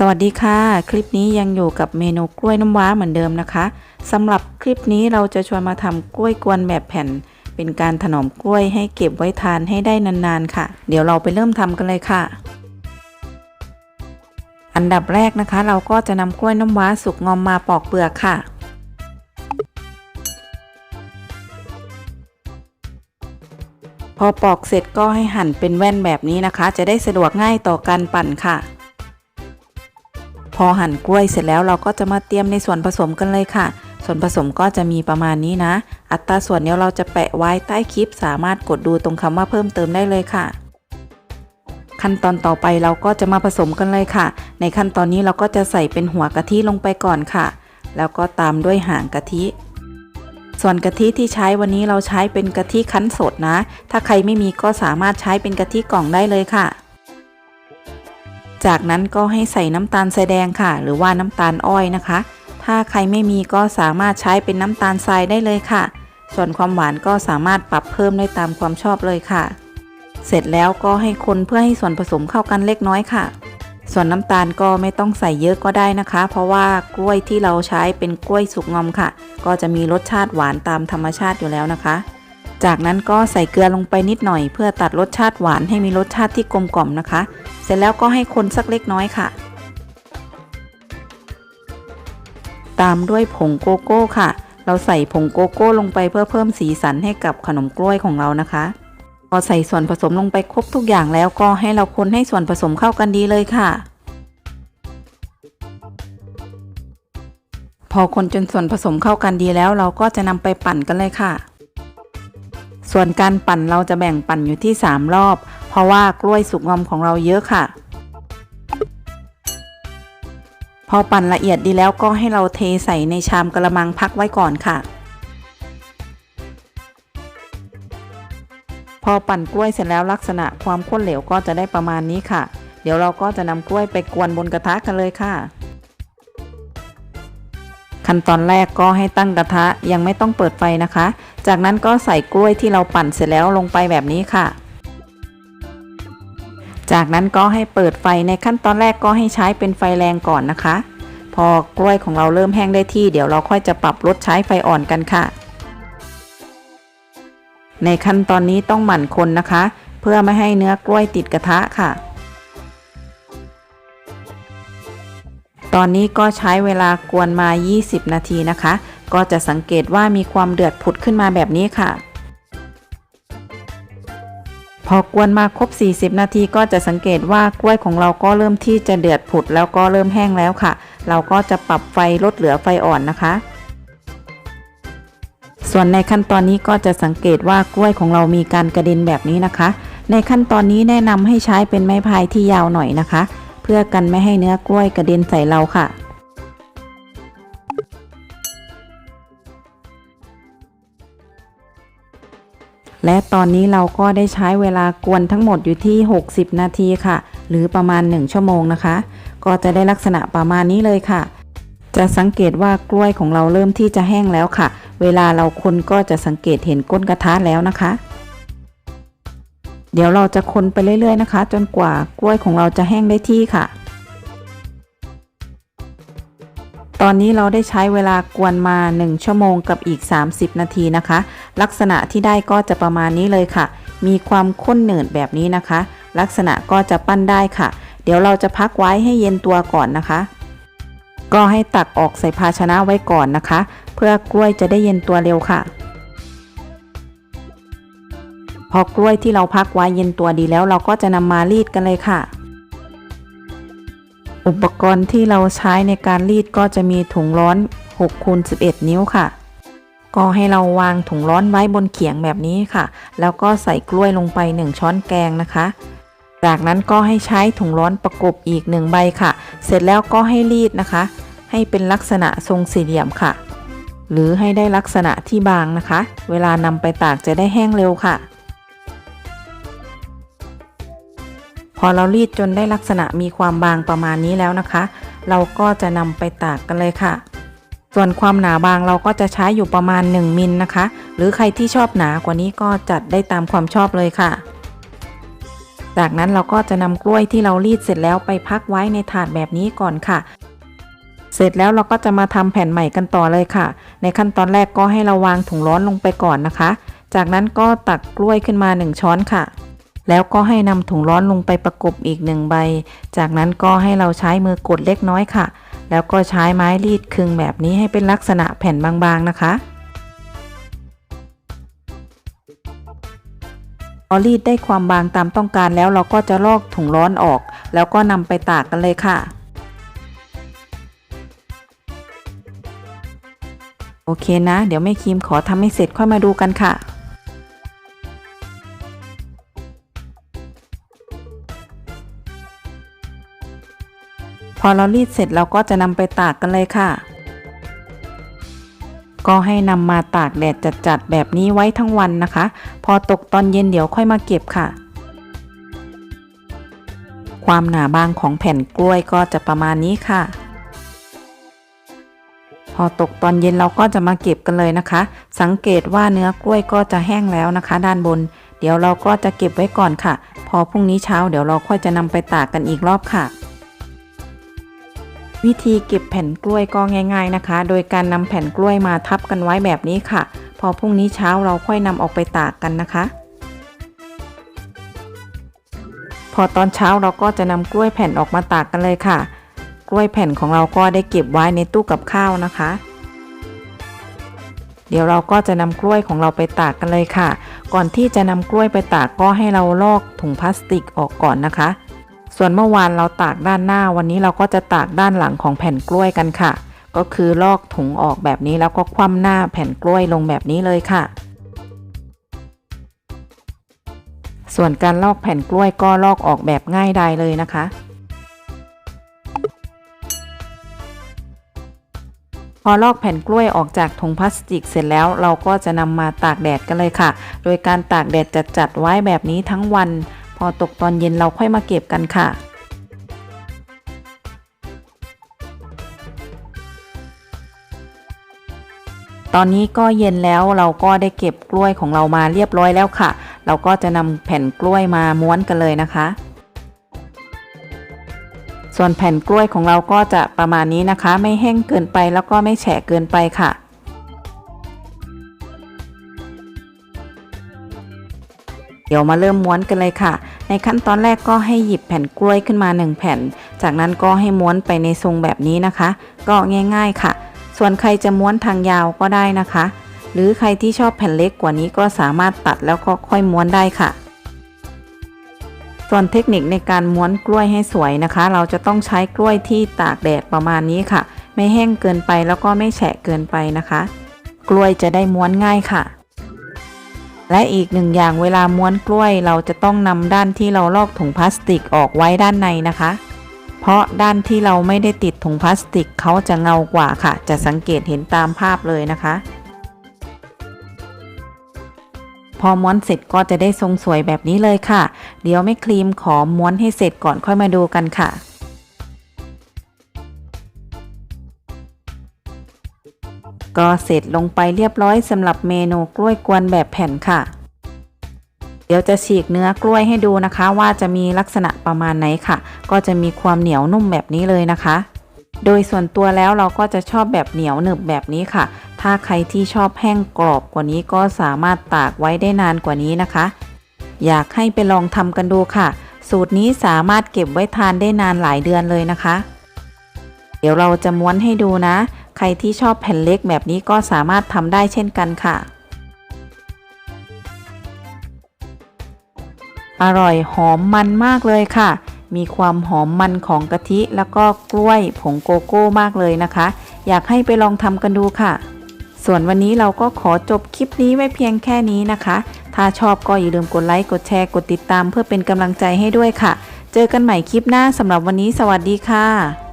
สวัสดีค่ะ คลิปนี้ยังอยู่กับเมนูกล้วยน้ำว้าเหมือนเดิมนะคะสำหรับคลิปนี้เราจะชวนมาทำกล้วยกวนแบบแผ่น เป็นการถนอมกล้วยให้เก็บไว้ทานให้ได้นานๆค่ะ เดี๋ยวเราไปเริ่มทำกันเลยค่ะ อันดับแรกนะคะ เราก็จะนำกล้วยน้ำว้าสุกงอมมาปอกเปลือกค่ะ พอปอกเสร็จก็ให้หั่นเป็นแว่นแบบนี้นะคะ จะได้สะดวกง่ายต่อการปั่นค่ะ พอหั่นกล้วยเสร็จแล้วเราก็จะมาเตรียมในส่วนผสมกันเลยค่ะ ส่วนผสมก็จะมีประมาณนี้นะ อัตราส่วนเนี้ยเราจะแปะไว้ใต้คลิป สามารถกดดูตรงคำว่าเพิ่มเติมได้เลยค่ะ ขั้นตอนต่อไปเราก็จะมาผสมกันเลยค่ะ ในขั้นตอนนี้เราก็จะใส่เป็นหัวกะทิลงไปก่อนค่ะ แล้วก็ตามด้วยหางกะทิส่วนกะทิที่ใช้วันนี้เราใช้เป็นกะทิคั้นสดนะ ถ้าใครไม่มีก็สามารถใช้เป็นกะทิกล่องได้เลยค่ะ จากนั้นก็ให้ใส่น้ำตาลทรายแดงค่ะ หรือว่าน้ำตาลอ้อยนะคะ ถ้าใครไม่มีก็สามารถใช้เป็นน้ำตาลทรายได้เลยค่ะ ส่วนความหวานก็สามารถปรับเพิ่มได้ตามความชอบเลยค่ะ เสร็จแล้วก็ให้คนเพื่อให้ส่วนผสมเข้ากันเล็กน้อยค่ะ ส่วนน้ำตาลก็ไม่ต้องใส่เยอะก็ได้นะคะ เพราะว่ากล้วยที่เราใช้เป็นกล้วยสุกงอมค่ะ ก็จะมีรสชาติหวานตามธรรมชาติอยู่แล้วนะคะ จากนั้นก็ใส่เกลือลงไปนิดหน่อย เพื่อตัดรสชาติหวานให้มีรสชาติที่กลมกล่อมนะคะ เสร็จแล้วก็ให้คนสักเล็กน้อยค่ะ ตามด้วยผงโกโก้ค่ะ เราใส่ผงโกโก้ลงไปเพื่อเพิ่มสีสันให้กับขนมกล้วยของเรานะคะ พอใส่ส่วนผสมลงไปครบทุกอย่างแล้วก็ให้เราคนให้ส่วนผสมเข้ากันดีเลยค่ะพอคนจนส่วนผสมเข้ากันดีแล้วเราก็จะนำไปปั่นกันเลยค่ะ ส่วนการปั่นเราจะแบ่งปั่นอยู่ที่ 3 รอบ เพราะว่ากล้วยสุกงอมของเราเยอะค่ะ พอปั่นละเอียดดีแล้วก็ให้เราเทใส่ในชามกระมังพักไว้ก่อนค่ะ พอปั่นกล้วยเสร็จแล้วลักษณะความข้นเหลวก็จะได้ประมาณนี้ค่ะ เดี๋ยวเราก็จะนำกล้วยไปกวนบนกระทะกันเลยค่ะขั้นตอนแรกก็ให้ตั้งกระทะยังไม่ต้องเปิดไฟนะคะ จากนั้นก็ใส่กล้วยที่เราปั่นเสร็จแล้วลงไปแบบนี้ค่ะ จากนั้นก็ให้เปิดไฟในขั้นตอนแรกก็ให้ใช้เป็นไฟแรงก่อนนะคะ พอกล้วยของเราเริ่มแห้งได้ที่เดี๋ยวเราค่อยจะปรับลดใช้ไฟอ่อนกันค่ะ ในขั้นตอนนี้ต้องหมั่นคนนะคะ เพื่อไม่ให้เนื้อกล้วยติดกระทะค่ะตอนนี้ก็ใช้เวลากวนมา 20 นาทีนะคะ ก็จะสังเกตว่ามีความเดือดผุดขึ้นมาแบบนี้ค่ะ พอกวนมาครบ 40 นาทีก็จะสังเกตว่ากล้วยของเราก็เริ่มที่จะเดือดผุดแล้วก็เริ่มแห้งแล้วค่ะ เราก็จะปรับไฟลดเหลือไฟอ่อนนะคะ ส่วนในขั้นตอนนี้ก็จะสังเกตว่ากล้วยของเรามีการกระเด็นแบบนี้นะคะ ในขั้นตอนนี้แนะนำให้ใช้เป็นไม้พายที่ยาวหน่อยนะคะ เพื่อกันไม่ให้เนื้อกล้วยกระเด็นใส่เราค่ะ และตอนนี้เราก็ได้ใช้เวลากวนทั้งหมดอยู่ที่ 60 นาทีค่ะ หรือประมาณ 1 ชั่วโมงนะคะ ก็จะได้ลักษณะประมาณนี้เลยค่ะ จะสังเกตว่ากล้วยของเราเริ่มที่จะแห้งแล้วค่ะ เวลาเราคนก็จะสังเกตเห็นก้นกระทะแล้วนะคะ เดี๋ยวเราจะคนไปเรื่อยๆนะคะ จนกว่ากล้วยของเราจะแห้งได้ที่ค่ะตอนนี้เราได้ใช้เวลากวนมา 1 ชั่วโมงกับอีก 30 นาทีนะคะ ลักษณะที่ได้ก็จะประมาณนี้เลยค่ะ มีความข้นเหนืดแบบนี้นะคะ ลักษณะก็จะปั้นได้ค่ะ เดี๋ยวเราจะพักไว้ให้เย็นตัวก่อนนะคะ ก็ให้ตักออกใส่ภาชนะไว้ก่อนนะคะ เพื่อกล้วยจะได้เย็นตัวเร็วค่ะ พอกล้วยที่เราพักไว้เย็นตัวดีแล้ว เราก็จะนำมารีดกันเลยค่ะอุปกรณ์ที่เราใช้ในการรีดก็จะมีถุงร้อน6คูณ11 นิ้วค่ะ ก็ให้เราวางถุงร้อนไว้บนเขียงแบบนี้ค่ะ แล้วก็ใส่กล้วยลงไป 1 ช้อนแกงนะคะ จากนั้นก็ให้ใช้ถุงร้อนประกบอีก1ใบค่ะ เสร็จแล้วก็ให้รีดนะคะ ให้เป็นลักษณะทรงสี่เหลี่ยมค่ะ หรือให้ได้ลักษณะที่บางนะคะ เวลานำไปตากจะได้แห้งเร็วค่ะ พอเรารีดจนได้ลักษณะมีความบางประมาณนี้แล้วนะคะ เราก็จะนำไปตากกันเลยค่ะ ส่วนความหนาบางเราก็จะใช้อยู่ประมาณ 1มิลนะคะ หรือใครที่ชอบหนากว่านี้ก็จัดได้ตามความชอบเลยค่ะ จากนั้นเราก็จะนำกล้วยที่เรารีดเสร็จแล้วไปพักไว้ในถาดแบบนี้ก่อนค่ะ เสร็จแล้วเราก็จะมาทำแผ่นใหม่กันต่อเลยค่ะ ในขั้นตอนแรกก็ให้เราวางถุงร้อนลงไปก่อนนะคะ จากนั้นก็ตักกล้วยขึ้นมา 1 ช้อนค่ะแล้วก็ให้นำถุงร้อนลงไปประกบอีกหนึ่งใบ จากนั้นก็ให้เราใช้มือกดเล็กน้อยค่ะ แล้วก็ใช้ไม้รีดคึงแบบนี้ให้เป็นลักษณะแผ่นบางๆนะคะพอรีดได้ความบางตามต้องการแล้วเราก็จะลอกถุงร้อนออก แล้วก็นำไปตากกันเลยค่ะ โอเคนะ เดี๋ยวแม่ครีมขอทำให้เสร็จค่อยมาดูกันค่ะ พอเรารีดเสร็จเราก็จะนำไปตากกันเลยค่ะ ก็ให้นำมาตากแดดจัดๆแบบนี้ไว้ทั้งวันนะคะ พอตกตอนเย็นเดี๋ยวค่อยมาเก็บค่ะ ความหนาบางของแผ่นกล้วยก็จะประมาณนี้ค่ะ พอตกตอนเย็นเราก็จะมาเก็บกันเลยนะคะ สังเกตว่าเนื้อกล้วยก็จะแห้งแล้วนะคะ ด้านบน เดี๋ยวเราก็จะเก็บไว้ก่อนค่ะ พอพรุ่งนี้เช้าเดี๋ยวเราค่อยจะนำไปตากกันอีกรอบค่ะ วิธีเก็บแผ่นกล้วยก็ง่าย ๆนะคะ โดยการนำแผ่นกล้วยมาทับกันไว้แบบนี้ค่ะ พอพรุ่งนี้เช้าเราค่อยนำออกไปตากกันนะคะ พอตอนเช้าเราก็จะนำกล้วยแผ่นออกมาตากกันเลยค่ะ กล้วยแผ่นของเราก็ได้เก็บไว้ในตู้กับข้าวนะคะ เดี๋ยวเราก็จะนำกล้วยของเราไปตากกันเลยค่ะ ก่อนที่จะนำกล้วยไปตากก็ให้เราลอกถุงพลาสติกออกก่อนนะคะ ส่วนเมื่อวานเราตากด้านหน้าวันนี้เราก็จะตากด้านหลังของแผ่นกล้วยกันค่ะ ก็คือลอกถุงออกแบบนี้แล้วก็คว่ำหน้าแผ่นกล้วยลงแบบนี้เลยค่ะ ส่วนการลอกแผ่นกล้วยก็ลอกออกแบบง่ายดายเลยนะคะพอลอกแผ่นกล้วยออกจากถุงพลาสติกเสร็จแล้วเราก็จะนำมาตากแดดกันเลยค่ะ โดยการตากแดดจัดๆไว้แบบนี้ทั้งวัน พอตกตอนเย็นเราค่อยมาเก็บกันค่ะ ตอนนี้ก็เย็นแล้วเราก็ได้เก็บกล้วยของเรามาเรียบร้อยแล้วค่ะ เราก็จะนำแผ่นกล้วยมาม้วนกันเลยนะคะ ส่วนแผ่นกล้วยของเราก็จะประมาณนี้นะคะ ไม่แห้งเกินไปแล้วก็ไม่แฉะเกินไปค่ะ เดี๋ยวมาเริ่มม้วนกันเลยค่ะ ในขั้นตอนแรกก็ให้หยิบแผ่นกล้วยขึ้นมา 1 แผ่น จากนั้นก็ให้ม้วนไปในทรงแบบนี้นะคะ ก็ง่ายๆค่ะ ส่วนใครจะม้วนทางยาวก็ได้นะคะ หรือใครที่ชอบแผ่นเล็กกว่านี้ก็สามารถตัดแล้วก็ค่อยม้วนได้ค่ะ ส่วนเทคนิคในการม้วนกล้วยให้สวยนะคะ เราจะต้องใช้กล้วยที่ตากแดดประมาณนี้ค่ะ ไม่แห้งเกินไปแล้วก็ไม่แฉะเกินไปนะคะ กล้วยจะได้ม้วนง่ายค่ะ และอีกหนึ่งอย่างเวลาม้วนกล้วยเราจะต้องนำด้านที่เราลอกถุงพลาสติกออกไว้ด้านในนะคะ เพราะด้านที่เราไม่ได้ติดถุงพลาสติกเขาจะเงากว่าค่ะ จะสังเกตเห็นตามภาพเลยนะคะ พอม้วนเสร็จก็จะได้ทรงสวยแบบนี้เลยค่ะ เดี๋ยวแม่ครีมขอม้วนให้เสร็จก่อนค่อยมาดูกันค่ะ ก็เสร็จลงไปเรียบร้อยสำหรับเมนูกล้วยกวนแบบแผ่นค่ะ เดี๋ยวจะฉีกเนื้อกล้วยให้ดูนะคะ ว่าจะมีลักษณะประมาณไหนค่ะ ก็จะมีความเหนียวนุ่มแบบนี้เลยนะคะ โดยส่วนตัวแล้วเราก็จะชอบแบบเหนียวหนึบแบบนี้ค่ะ ถ้าใครที่ชอบแห้งกรอบกว่านี้ก็สามารถตากไว้ได้นานกว่านี้นะคะ อยากให้ไปลองทำกันดูค่ะ สูตรนี้สามารถเก็บไว้ทานได้นานหลายเดือนเลยนะคะเดี๋ยวเราจะม้วนให้ดูนะ ใครที่ชอบแผ่นเล็กแบบนี้ก็สามารถทำได้เช่นกันค่ะ อร่อยหอมมันมากเลยค่ะ มีความหอมมันของกะทิแล้วก็กล้วยผงโกโก้มากเลยนะคะ อยากให้ไปลองทำกันดูค่ะ ส่วนวันนี้เราก็ขอจบคลิปนี้ไว้เพียงแค่นี้นะคะ ถ้าชอบก็อย่าลืมกดไลค์กดแชร์กดติดตาม เพื่อเป็นกำลังใจให้ด้วยค่ะ เจอกันใหม่คลิปหน้าสำหรับวันนี้ สวัสดีค่ะ